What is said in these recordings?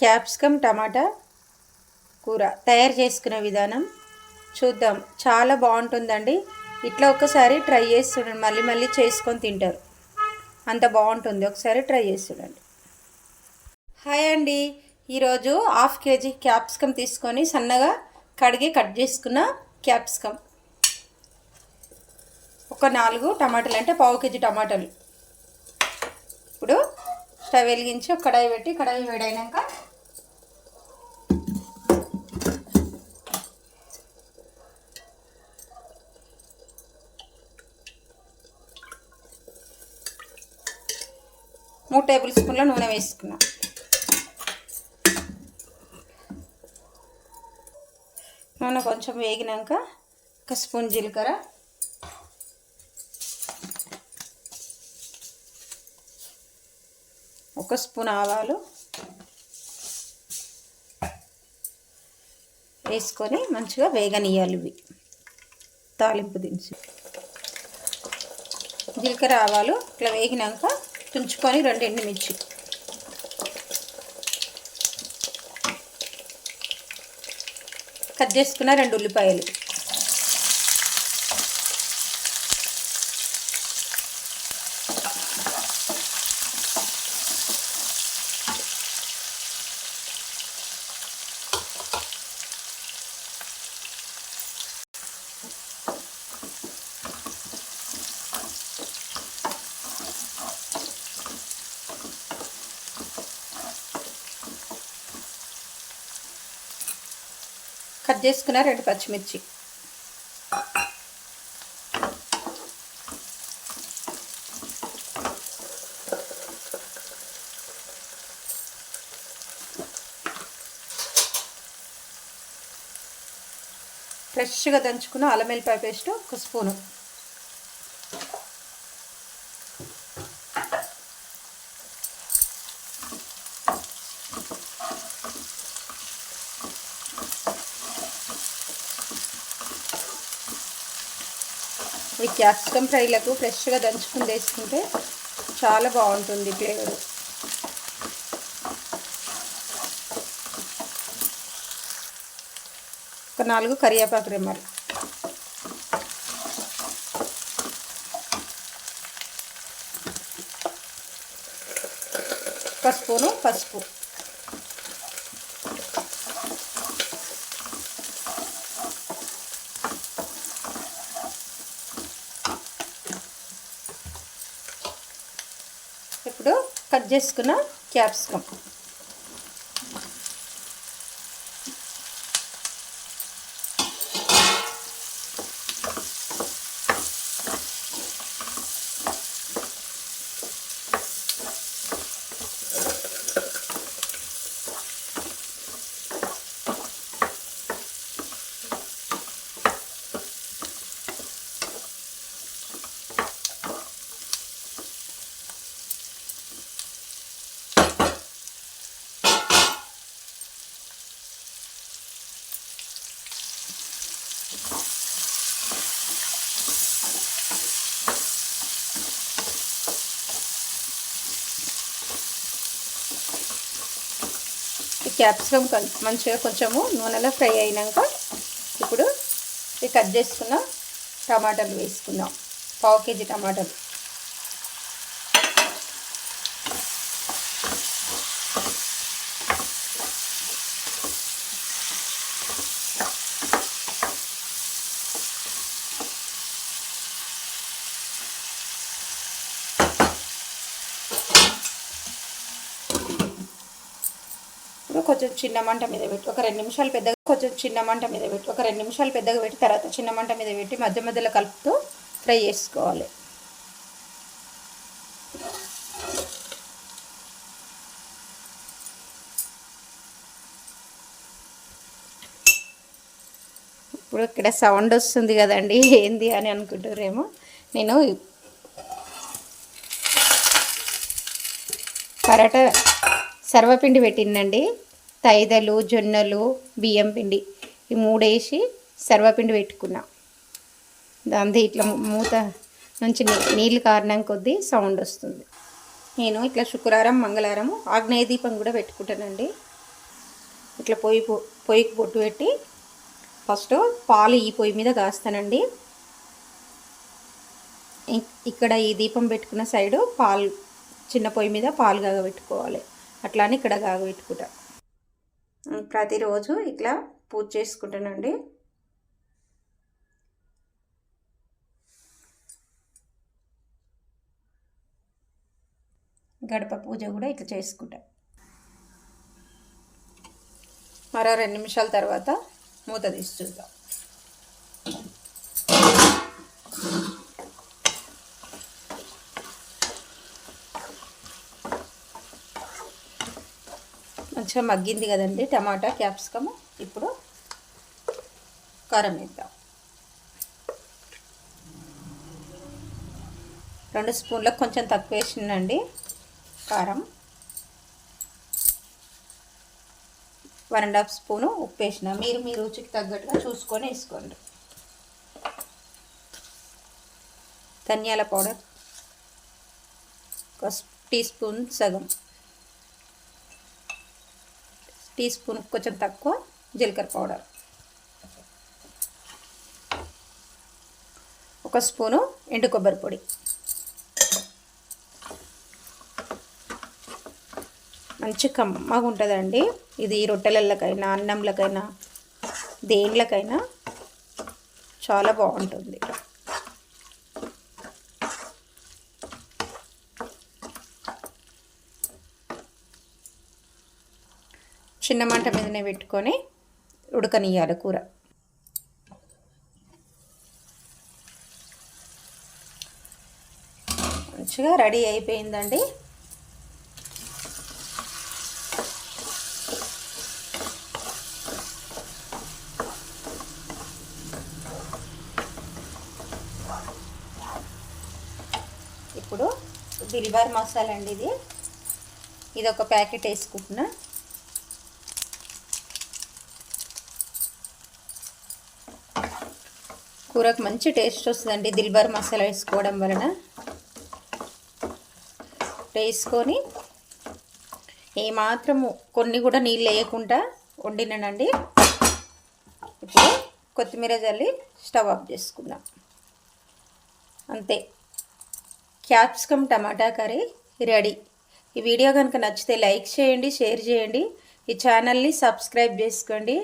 Capsicum టమాటా కూర తయారు చేసుకునే విధానం చూద్దాం. చాలా బాగుంటుందండి. ఇట్లా ఒకసారి ట్రై చేసి చూడండి. మళ్ళీ మళ్ళీ చేసుకొని తింటారు. అంత బాగుంటుంది. ఒకసారి ట్రై చేసి చూడండి. హాయ్ అండి. ఈరోజు హాఫ్ కేజీ క్యాప్సికమ్ తీసుకొని సన్నగా కడిగి కట్ చేసుకున్న క్యాప్సికమ్. ఒక నాలుగు టమాటాలు అంటే పావు కేజీ టమాటాలు. ఇప్పుడు స్టవ్ వెలిగించి కడాయి పెట్టి కడాయి వేడైనాక టేబుల్ స్పూన్ల నూనె వేసుకున్నాం. నూనె కొంచెం వేగినాక ఒక స్పూన్ జీలకర్ర. ఒక స్పూన్ ఆవాలు. వేసుకొని మంచిగా వేగనియాలి ఇవి. తాలింపు దినుసు జీలకర్ర ఆవాలు ఇట్లా వేగినాక తుంచుకొని రెండు ఎండుమిర్చి. కట్ చేసుకున్న రెండు ఉల్లిపాయలు. కట్ చేసుకున్న రెండు పచ్చిమిర్చి. ఫ్రెష్గా దంచుకున్న అల్లం పేస్ట్ ఒక స్పూను. ఈ క్యాప్సికమ్ ఫ్రైలకు ఫ్రెష్గా దంచుకుని వేసుకుంటే చాలా బాగుంటుంది ఫ్లేవర్. ఒక నాలుగు కరివేపాకు రెమ్మలు. ఒక స్పూను పసుపు. ఇప్పుడు కట్ చేసుకున్న క్యాప్సికమ్. క్యాప్సికమ్ మంచిగా కొంచెము నూనెలో ఫ్రై అయినాక ఇప్పుడు కట్ చేసుకున్న టమాటాలు వేసుకుందాం. పావు కేజీ టమాటాలు. పెద్దగా కొంచెం చిన్న మంట మీద పెట్టి ఒక రెండు నిమిషాలు పెద్దగా కొంచెం చిన్న మంట మీద పెట్టి ఒక రెండు నిమిషాలు పెద్దగా పెట్టి తర్వాత చిన్న మంట మీద పెట్టి మధ్య మధ్యలో కలుపుతూ ఫ్రై చేసుకోవాలి. ఇప్పుడు ఇక్కడ సౌండ్ వస్తుంది కదండి ఏంది అని అనుకుంటారేమో. నేను పరాట సర్వపిండి పెట్టిందండి. తైదలు జొన్నలు బియ్యం పిండి ఈ మూడేసి సర్వపిండి పెట్టుకున్నా. దాంతో ఇట్లా మూత నుంచి నీళ్ళు కారణం కొద్దీ సౌండ్ వస్తుంది. నేను ఇట్లా శుక్రవారం మంగళవారం ఆగ్నేయ దీపం కూడా పెట్టుకుంటానండి. ఇట్లా పొయ్యి పొ- పొయ్యికి పొట్టు పెట్టి ఫస్ట్ పాలు ఈ పొయ్యి మీద కాస్తానండి. ఇక్కడ ఈ దీపం పెట్టుకున్న సైడు పాలు చిన్న పొయ్యి మీద పాలు కాగబెట్టుకోవాలి. అట్లా అని ఇక్కడ కాగబెట్టుకుంటాను ప్రతిరోజు ఇట్లా పూజ చేసుకుంటానండి. గడప పూజ కూడా ఇట్లా చేసుకుంటా. మరో రెండు నిమిషాల తర్వాత మూత తీసి చూద్దాం. మంచిగా మగ్గింది కదండి టమాటా క్యాప్సికమ్. ఇప్పుడు కారం వేద్దాం. రెండు స్పూన్లకు కొంచెం తక్కువ వేసిందండి కారం. వన్ అండ్ హాఫ్ స్పూను ఉప్పు వేసిన. మీరు మీ రుచికి తగ్గట్టుగా చూసుకొని వేసుకోండి. ధనియాల పౌడర్ ఒక టీ స్పూన్ సగం. టీ స్పూన్ కొంచెం తక్కువ జీలకర్ర పౌడర్. ఒక స్పూను ఎండు కొబ్బరి పొడి. మంచి కమ్మగా ఉంటుందండి. ఇది రొట్టెలకైనా అన్నంలకైనా దేంట్లకైనా చాలా బాగుంటుంది. చిన్న మంట మీదనే పెట్టుకొని ఉడకనియాలి కూర. మంచిగా రెడీ అయిపోయిందండి. ఇప్పుడు దిల్బార్ మసాలా అండి ఇది. ఇది ఒక ప్యాకెట్ వేసుకుంటున్నా. కూరకు మంచి టేస్ట్ వస్తుందండి. దిల్బార్ మసాలా వేసుకోవడం వలన. వేసుకొని ఏమాత్రము కొన్ని కూడా నీళ్ళు వేయకుండా వండినానండి. ఇప్పుడు కొత్తిమీర జల్లి స్టవ్ ఆఫ్ చేసుకుందాం. అంతే. Capsicum tomato curry ready. ఈ వీడియో కనుక నచ్చితే లైక్ చేయండి షేర్ చేయండి. ఈ ఛానల్ని సబ్స్క్రైబ్ చేసుకోండి.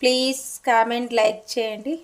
ప్లీజ్ కామెంట్ లైక్ చేయండి.